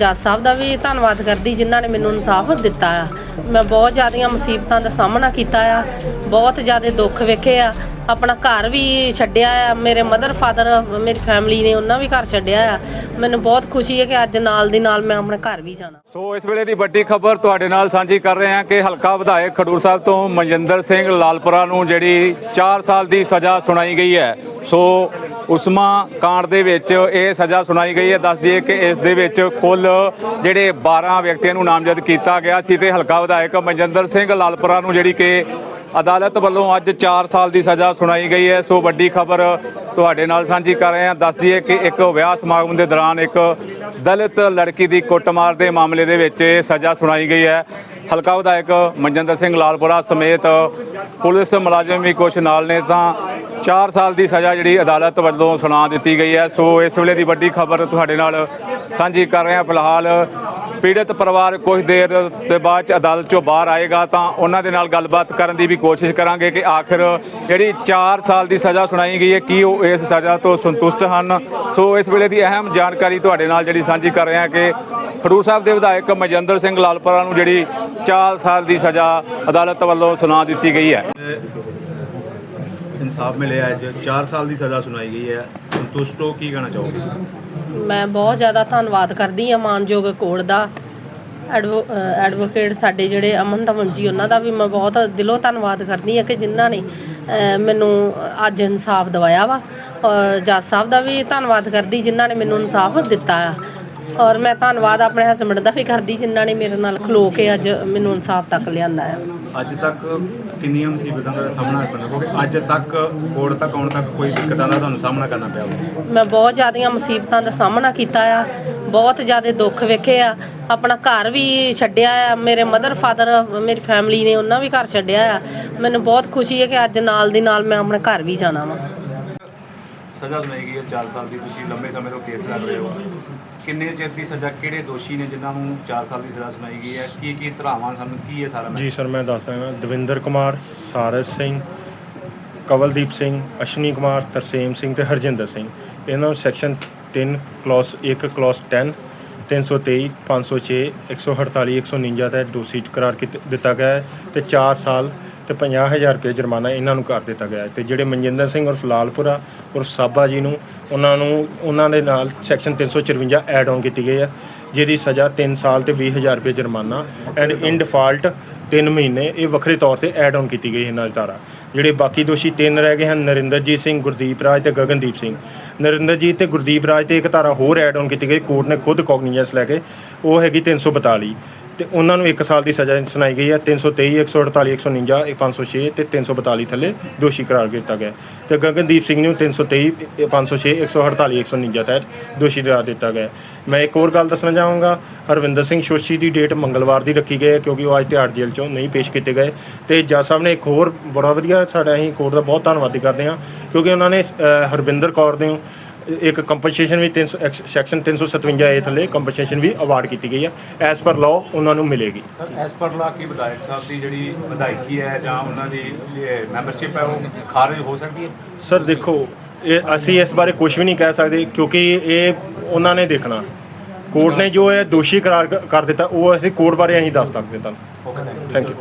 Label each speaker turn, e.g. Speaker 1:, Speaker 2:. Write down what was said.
Speaker 1: ਜੱਜ ਸਾਹਿਬ ਦਾ ਵੀ ਧੰਨਵਾਦ ਕਰਦੀ ਜਿਨ੍ਹਾਂ ਨੇ ਮੈਨੂੰ ਇਨਸਾਫ ਦਿੱਤਾ ਆ। ਮੈਂ ਬਹੁਤ ਜ਼ਿਆਦੀਆਂ ਮੁਸੀਬਤਾਂ ਦਾ ਸਾਹਮਣਾ ਕੀਤਾ ਆ। ਬਹੁਤ ਜ਼ਿਆਦਾ ਦੁੱਖ ਵੇਖੇ ਆ। ਆਪਣਾ ਘਰ ਵੀ ਛੱਡਿਆ ਆ। ਮੇਰੇ ਮਦਰ ਫਾਦਰ ਮੇਰੀ ਫੈਮਿਲੀ ਨੇ ਉਹਨਾਂ ਵੀ ਘਰ ਛੱਡਿਆ ਆ। ਮੈਨੂੰ ਬਹੁਤ ਖੁਸ਼ੀ ਹੈ ਕਿ ਅੱਜ ਨਾਲ ਦੀ ਨਾਲ ਮੈਂ ਆਪਣੇ ਘਰ ਵੀ ਜਾਣਾ।
Speaker 2: ਸੋ ਇਸ ਵੇਲੇ ਦੀ ਵੱਡੀ ਖਬਰ ਤੁਹਾਡੇ ਨਾਲ ਸਾਂਝੀ ਕਰ ਰਹੇ ਹਾਂ ਕਿ ਹਲਕਾ ਵਿਧਾਇਕ ਖਡੂਰ ਸਾਹਿਬ ਤੋਂ ਮਨਜਿੰਦਰ ਸਿੰਘ ਲਾਲਪੁਰਾ ਨੂੰ ਜਿਹੜੀ 4 ਸਾਲ ਦੀ ਸਜ਼ਾ ਸੁਣਾਈ ਗਈ ਹੈ। ਸੋ ਉਸਮਾ ਕਾਂਡ ਦੇ ਵਿੱਚ ਇਹ ਸਜ਼ਾ ਸੁਣਾਈ ਗਈ ਹੈ। ਦੱਸ ਦਈਏ ਕਿ ਇਸ ਦੇ ਵਿੱਚ ਕੁੱਲ ਜਿਹੜੇ 12 ਵਿਅਕਤੀਆਂ ਨੂੰ ਨਾਮਜ਼ਦ ਕੀਤਾ ਗਿਆ ਸੀ ਤੇ ਹਲਕਾ ਵਿਧਾਇਕ ਮਨਜਿੰਦਰ ਸਿੰਘ ਲਾਲਪੁਰਾ ਨੂੰ ਜਿਹੜੀ ਕਿ ਅਦਾਲਤ ਵੱਲੋਂ ਅੱਜ 4 ਸਾਲ ਦੀ ਸਜ਼ਾ ਸੁਣਾਈ ਗਈ ਹੈ। ਸੋ ਵੱਡੀ ਖਬਰ ਤੁਹਾਡੇ ਨਾਲ ਸਾਂਝੀ ਕਰ ਰਹੇ ਹਾਂ। ਦੱਸ ਦਈਏ ਕਿ ਇੱਕ ਵਿਆਹ ਸਮਾਗਮ ਦੇ ਦੌਰਾਨ ਇੱਕ ਦਲਿਤ ਲੜਕੀ ਦੀ ਕੁੱਟਮਾਰ ਦੇ ਮਾਮਲੇ ਦੇ ਵਿੱਚ ਸਜ਼ਾ ਸੁਣਾਈ ਗਈ ਹੈ। ਹਲਕਾ ਵਿਧਾਇਕ ਮਨਜਿੰਦਰ ਸਿੰਘ ਲਾਲਪੁਰਾ ਸਮੇਤ ਪੁਲਿਸ ਮੁਲਾਜ਼ਮ ਵੀ ਕੁਝ ਨਾਲ ਨੇ। ਤਾਂ 4 ਸਾਲ ਦੀ ਸਜ਼ਾ ਜਿਹੜੀ ਅਦਾਲਤ ਵੱਲੋਂ ਸੁਣਾ ਦਿੱਤੀ ਗਈ ਹੈ। ਸੋ ਇਸ ਵੇਲੇ ਦੀ ਵੱਡੀ ਖਬਰ ਤੁਹਾਡੇ ਨਾਲ ਸਾਂਝੀ ਕਰ ਰਹੇ ਹਾਂ। ਫਿਲਹਾਲ ਪੀੜਤ ਪਰਿਵਾਰ ਕੁਝ ਦੇਰ ਦੇ ਬਾਅਦ ਚ ਅਦਾਲਤ ਚੋਂ ਬਾਹਰ ਆਏਗਾ ਤਾਂ ਉਹਨਾਂ ਦੇ ਨਾਲ ਗੱਲਬਾਤ ਕਰਨ ਦੀ ਵੀ ਕੋਸ਼ਿਸ਼ ਕਰਾਂਗੇ ਕਿ ਆਖਿਰ ਜਿਹੜੀ 4 ਸਾਲ ਦੀ ਸਜ਼ਾ ਸੁਣਾਈ ਗਈ ਹੈ, ਕੀ ਉਹ ਇਸ ਸਜ਼ਾ ਤੋਂ ਸੰਤੁਸ਼ਟ ਹਨ? ਸੋ ਇਸ ਵੇਲੇ ਦੀ ਅਹਿਮ ਜਾਣਕਾਰੀ ਤੁਹਾਡੇ ਨਾਲ ਜਿਹੜੀ ਸਾਂਝੀ ਕਰ ਰਹੇ ਹਾਂ ਕਿ ਖਡੂਰ ਸਾਹਿਬ ਦੇ ਵਿਧਾਇਕ ਮਜਿੰਦਰ ਸਿੰਘ ਲਾਲਪੁਰਾ ਨੂੰ ਜਿਹੜੀ 4 ਸਾਲ ਦੀ ਸਜ਼ਾ ਅਦਾਲਤ ਵੱਲੋਂ ਸੁਣਾ ਦਿੱਤੀ ਗਈ ਹੈ।
Speaker 3: ਇਨਸਾਫ ਮਿਲਿਆ ਅੱਜ 4 ਸਾਲ ਦੀ ਸਜ਼ਾ ਸੁਣਾਈ ਗਈ ਹੈ। ਸੰਤੁਸ਼ਟ ਹੋ, ਕੀ ਕਹਿਣਾ ਚਾਹੋਗੇ?
Speaker 1: ਮੈਂ ਬਹੁਤ ਜ਼ਿਆਦਾ ਧੰਨਵਾਦ ਕਰਦੀ ਹਾਂ ਮਾਨਯੋਗ ਕੋਰਟ ਦਾ। ਐਡਵੋਕੇਟ ਸਾਡੇ ਜਿਹੜੇ ਅਮਨ ਦਮਨ ਜੀ, ਉਹਨਾਂ ਦਾ ਵੀ ਮੈਂ ਬਹੁਤ ਦਿਲੋਂ ਧੰਨਵਾਦ ਕਰਦੀ ਹਾਂ ਕਿ ਜਿਨ੍ਹਾਂ ਨੇ ਮੈਨੂੰ ਅੱਜ ਇਨਸਾਫ ਦਵਾਇਆ ਵਾ। ਔਰ ਜੱਜ ਸਾਹਿਬ ਦਾ ਵੀ ਧੰਨਵਾਦ ਕਰਦੀ, ਜਿਨ੍ਹਾਂ ਨੇ ਮੈਨੂੰ ਇਨਸਾਫ ਦਿੱਤਾ ਆ। ਔਰ ਮੈਂ ਧੰਨਵਾਦ ਆਪਣੇ ਹਸਬੰਡ ਦਾ ਵੀ ਕਰਦੀ ਜਿਨ੍ਹਾਂ ਨੇ ਮੇਰੇ ਨਾਲ ਖਲੋ ਕੇ ਅੱਜ ਮੈਨੂੰ ਇਨਸਾਫ ਤੱਕ ਲਿਆਂਦਾ ਆ
Speaker 3: ਅੱਜ ਤੱਕ ਕਿੰਨੀਆਂ ਮੁਸੀਬਤਾਂ ਦਾ ਸਾਹਮਣਾ ਕਰਨਾ ਕਿਉਂਕਿ ਅੱਜ ਤੱਕ ਕੋਰਟ ਤੱਕ ਆਉਣ ਤੱਕ ਕੋਈ ਦਿੱਕਤਾਂ ਦਾ ਤੁਹਾਨੂੰ ਸਾਹਮਣਾ ਕਰਨਾ ਪਿਆ ਹੋਵੇ
Speaker 1: ਮੈਂ ਬਹੁਤ ਜ਼ਿਆਦੀਆਂ ਮੁਸੀਬਤਾਂ ਦਾ ਸਾਹਮਣਾ ਕੀਤਾ ਆ ਬਹੁਤ ਜ਼ਿਆਦਾ ਦੁੱਖ ਵੇਖੇ ਆ। ਆਪਣਾ ਘਰ ਵੀ ਛੱਡਿਆ ਆ ਮੇਰੇ ਮਦਰ ਫਾਦਰ ਮੇਰੀ ਫੈਮਿਲੀ ਨੇ ਉਹਨਾਂ ਵੀ ਘਰ ਛੱਡਿਆ ਆ। ਮੈਨੂੰ ਬਹੁਤ ਖੁਸ਼ੀ ਹੈ ਕਿ ਅੱਜ ਨਾਲ ਦੀ ਨਾਲ ਮੈਂ ਆਪਣੇ ਘਰ ਵੀ ਜਾਣਾ ਵਾ।
Speaker 3: ਸਜ਼ਾ ਸੁਣਾਈ ਗਈ ਹੈ 4 ਸਾਲ ਦੀ, ਤੁਸੀਂ ਲੰਬੇ ਸਮੇਂ ਤੋਂ ਕੇਸ ਲੜ ਰਹੇ ਹੋ। ਕਿੰਨੇ ਚਿਰ ਦੀ ਸਜ਼ਾ, ਕਿਹੜੇ ਦੋਸ਼ੀ ਨੇ ਜਿਨ੍ਹਾਂ ਨੂੰ 4 ਸਾਲ ਦੀ ਸਜ਼ਾ ਸੁਣਾਈ ਗਈ ਹੈ? ਕੀ ਕੀ ਧਰਾਵਾਂ ਹਨ ਕੀ ਇਹ ਸਾਰਾ
Speaker 4: ਜੀ ਸਰ, ਮੈਂ ਦੱਸ ਰਿਹਾ, ਦਵਿੰਦਰ ਕੁਮਾਰ, ਸਾਰਸ ਸਿੰਘ, ਕਵਲਦੀਪ ਸਿੰਘ, ਅਸ਼ਨੀ ਕੁਮਾਰ, ਤਰਸੇਮ ਸਿੰਘ ਤੇ ਹਰਜਿੰਦਰ ਸਿੰਘ। ਇਹਨਾਂ ਨੂੰ ਸੈਕਸ਼ਨ 3 ਕਲਾਸ 1 ਕਲਾਸ 10 323 506 148 149 ਦਾ ਦੋਸ਼ੀ ਕਰਾਰ ਦਿੱਤਾ ਗਿਆ ਹੈ ਤੇ 4 ਸਾਲ ਤੇ 50000 ਰੁਪਏ ਜੁਰਮਾਨਾ ਇਹਨਾਂ ਨੂੰ ਕਰ ਦਿੱਤਾ ਗਿਆ ਹੈ। ਤੇ ਜਿਹੜੇ ਮਨਜਿੰਦਰ ਸਿੰਘ ਔਰ ਫਲਾਲਪੁਰਾ ਔਰ ਸਾਬਾ ਜੀ ਨੂੰ, ਉਹਨਾਂ ਨੂੰ, ਉਹਨਾਂ ਦੇ ਨਾਲ ਸੈਕਸ਼ਨ 354 ਐਡ ਆਨ ਕੀਤੀ ਗਈ ਹੈ, ਜਿਹਦੀ ਸਜ਼ਾ 3 ਸਾਲ ਤੇ 20000 ਰੁਪਏ ਜੁਰਮਾਨਾ ਐਂਡ ਇਨ ਡਿਫਾਲਟ 3 ਮਹੀਨੇ, ਇਹ ਵੱਖਰੇ ਤੌਰ ਤੇ ਐਡ ਆਨ ਕੀਤੀ ਗਈ ਇਹਨਾਂ ਦੀ ਧਾਰਾ। ਜਿਹੜੇ ਬਾਕੀ ਦੋਸ਼ੀ ਤਿੰਨ ਰਹਿ ਗਏ ਹਨ, ਨਰਿੰਦਰਜੀਤ ਸਿੰਘ, ਗੁਰਦੀਪ ਰਾਜ ਤੇ ਗਗਨਦੀਪ ਸਿੰਘ। ਨਰਿੰਦਰਜੀਤ ਤੇ ਗੁਰਦੀਪ ਰਾਜ ਤੇ ਇੱਕ ਧਾਰਾ ਹੋਰ ਐਡ ਆਨ ਕੀਤੀ ਗਈ ਕੋਰਟ ਨੇ ਖੁਦ ਕੋਗਨੀਜੈਂਸ ਲੈ ਕੇ, ਉਹ ਹੈਗੀ 342 ਤੇ ਉਹਨਾਂ ਨੂੰ 1 ਸਾਲ ਦੀ ਸਜ਼ਾ ਸੁਣਾਈ ਗਈ ਹੈ। 323 148 149 506 ਤੇ 342 ਥੱਲੇ ਦੋਸ਼ੀ ਕਰਾਰ ਦਿੱਤਾ ਗਿਆ ਤੇ ਗਗਨਦੀਪ ਸਿੰਘ ਨੂੰ 323 506 148 149 ਤਹਿਤ ਦੋਸ਼ੀ ਕਰਾਰ ਦਿੱਤਾ ਗਿਆ ਮੈਂ ਇੱਕ ਹੋਰ ਗੱਲ ਦੱਸਣਾ ਚਾਹਾਂਗਾ। ਹਰਵਿੰਦਰ ਸਿੰਘ ਸ਼ੋਸ਼ੀ ਦੀ ਡੇਟ ਮੰਗਲਵਾਰ ਦੀ ਰੱਖੀ ਗਈ ਹੈ ਕਿਉਂਕਿ ਉਹ ਅੱਜ ਤਿਹਾੜ ਜੇਲ੍ਹ ਚੋਂ ਨਹੀਂ ਪੇਸ਼ ਕੀਤੇ ਗਏ। ਤੇ ਜੱਜ ਸਾਹਿਬ ਨੇ ਇੱਕ ਹੋਰ ਬੜਾ ਵਧੀਆ ਸਾਡਾ ਅਸੀਂ ਕੋਰਟ ਦਾ ਬਹੁਤ ਧੰਨਵਾਦੀ ਕਰਦੇ ਹਾਂ ਕਿਉਂਕਿ ਉਹਨਾਂ ਨੇ ਹਰਵਿੰਦਰ ਕੌਰ ਨੂੰ ਇੱਕ ਕੰਪਨਸੇਸ਼ਨ ਵੀ 300 ਐਕਸ- ਸੈਕਸ਼ਨ 357 ਏ ਥੱਲੇ ਕੰਪਨਸੇਸ਼ਨ ਵੀ ਅਵਾਰਡ ਕੀਤੀ ਗਈ ਹੈ। ਐਸ ਪਰ ਲਾਅ ਉਹਨਾਂ ਨੂੰ ਮਿਲੇਗੀ।
Speaker 3: ਐਸ ਪਰ ਲਾ ਕੀ ਵਿਧਾਇਕ ਸਾਹਿਬ ਦੀ ਜਿਹੜੀ ਵਿਧਾਇਕੀ ਹੈ ਜਾਂ ਉਹਨਾਂ ਦੀ ਮੈਂਬਰਸ਼ਿਪ ਹੈ ਉਹ ਖਾਰਜ ਹੋ ਸਕਦੀ ਹੈ?
Speaker 4: ਸਰ ਦੇਖੋ ਇਹ ਅਸੀਂ ਇਸ ਬਾਰੇ ਕੁਝ ਵੀ ਨਹੀਂ ਕਹਿ ਸਕਦੇ ਕਿਉਂਕਿ ਇਹ ਉਹਨਾਂ ਨੇ ਦੇਖਣਾ। ਕੋਰਟ ਨੇ ਜੋ ਇਹ ਦੋਸ਼ੀ ਕਰਾਰ ਕਰ ਦਿੱਤਾ ਉਹ ਅਸੀਂ ਕੋਰਟ ਬਾਰੇ ਅਸੀਂ ਦੱਸ ਸਕਦੇ ਤੁਹਾਨੂੰ। Thank you